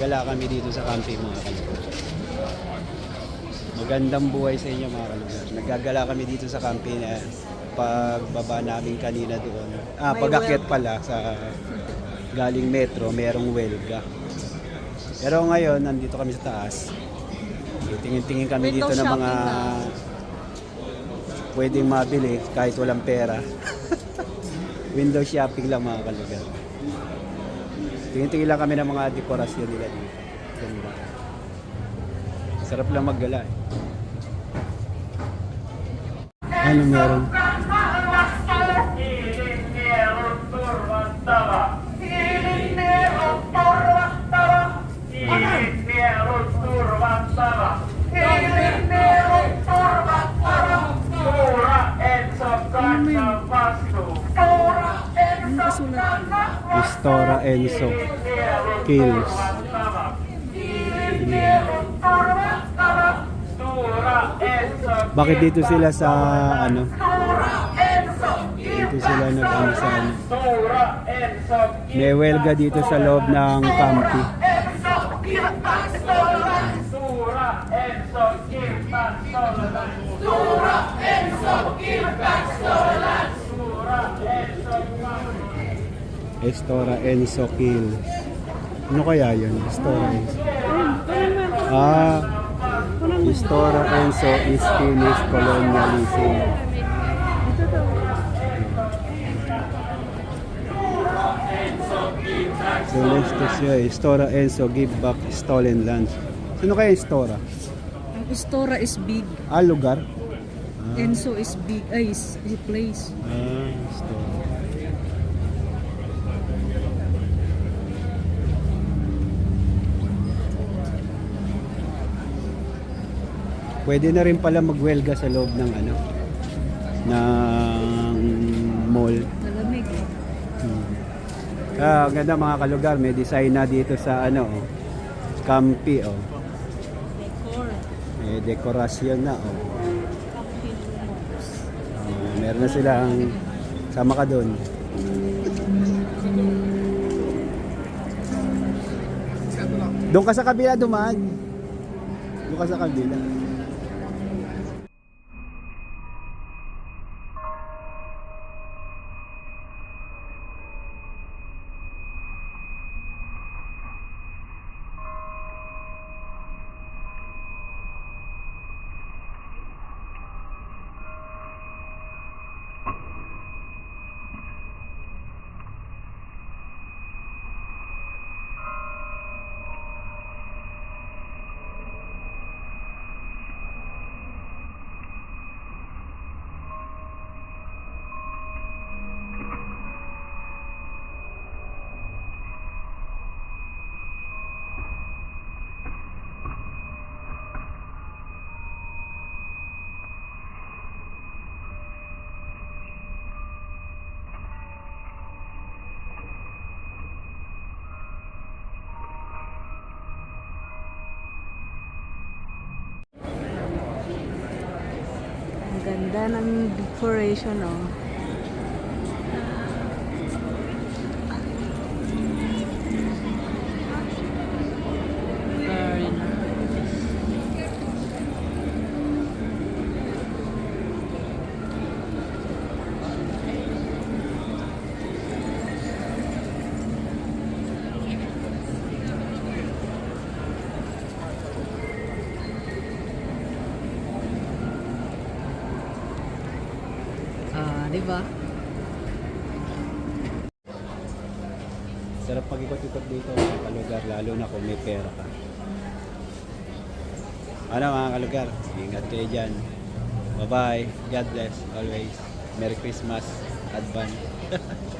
Gala kami dito sa camping mga kalugar. Magandang buhay sa inyo mga kalugar. Naggagala kami dito sa camping eh, pagbaba namin kanina doon. Ah, pag-akyat pala sa galing metro, merong welga. Pero ngayon, nandito kami sa taas. Tingin-tingin kami Window dito ng mga na. pwedeng mabili kahit walang pera. Window shopping lang mga kalugar. Tingin-tingin lang kami ng mga dekorasyon nila dito. Ganda. Sarap lang maggala eh. Ano meron? Istora Enzo Kills. Bakit dito sila sa ano? Dito sila nag ano sa ano? May welga dito sa loob ng campi. Estora Enzo Kills. Ano kaya yun? Estora Enzo. Ah, Istora Enzo is Finnish colonialism. So next to siya, Istora Enzo give back stolen lands. Sino kaya Istora? Ang Ustora is big. Ah, lugar? Enso is big. Ay, is, place. Ah, Istora. Pwede na rin pala magwelga sa loob ng ano ng mall. Malamig. Hmm. Ah, ganda mga kalugar, may design na dito sa ano, oh. Campi, oh. Decor. May dekorasyon na, oh. Ah, meron na silang sama ka doon. Doon ka sa kabila dumaan. Doon ka sa kabila. Ganda ng decoration, oh. Di ba? Sarap pag-ikot-ikot dito mga kalugar, lalo na kung may pera ka. Ano mga kalugar, ingat kayo dyan. Bye-bye. God bless always. Merry Christmas. Advance.